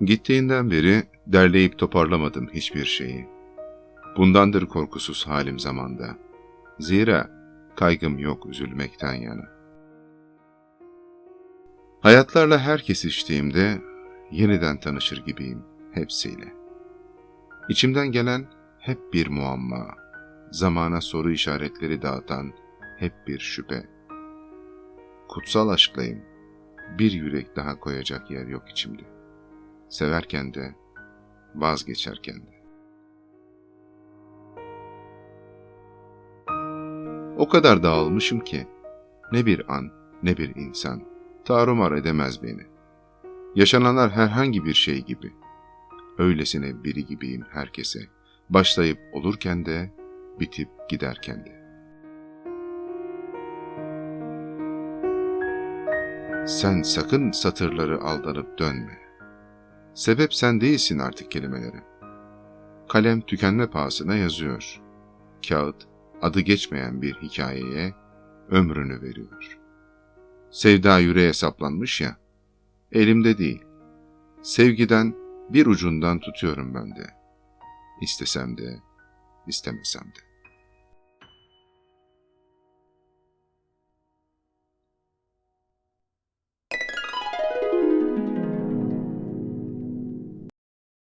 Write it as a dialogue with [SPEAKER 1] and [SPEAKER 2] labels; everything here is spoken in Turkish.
[SPEAKER 1] Gittiğinden beri derleyip toparlamadım hiçbir şeyi. Bundandır korkusuz halim zamanda. Zira kaygım yok üzülmekten yana. Hayatlarla her kesiştiğimde yeniden tanışır gibiyim hepsiyle. İçimden gelen hep bir muamma, zamana soru işaretleri dağıtan hep bir şüphe. Kutsal aşklayım, bir yürek daha koyacak yer yok içimde. Severken de, vazgeçerken de. O kadar dağılmışım ki, ne bir an, ne bir insan, tarumar edemez beni. Yaşananlar herhangi bir şey gibi. Öylesine biri gibiyim herkese. Başlayıp olurken de, bitip giderken de. Sen sakın satırları aldanıp dönme. Sebep sen değilsin artık kelimelere. Kalem tükenme pahasına yazıyor. Kağıt adı geçmeyen bir hikayeye ömrünü veriyor. Sevda yüreğe saplanmış ya, elimde değil. Sevgiden bir ucundan tutuyorum ben de. İstesem de, istemesem de.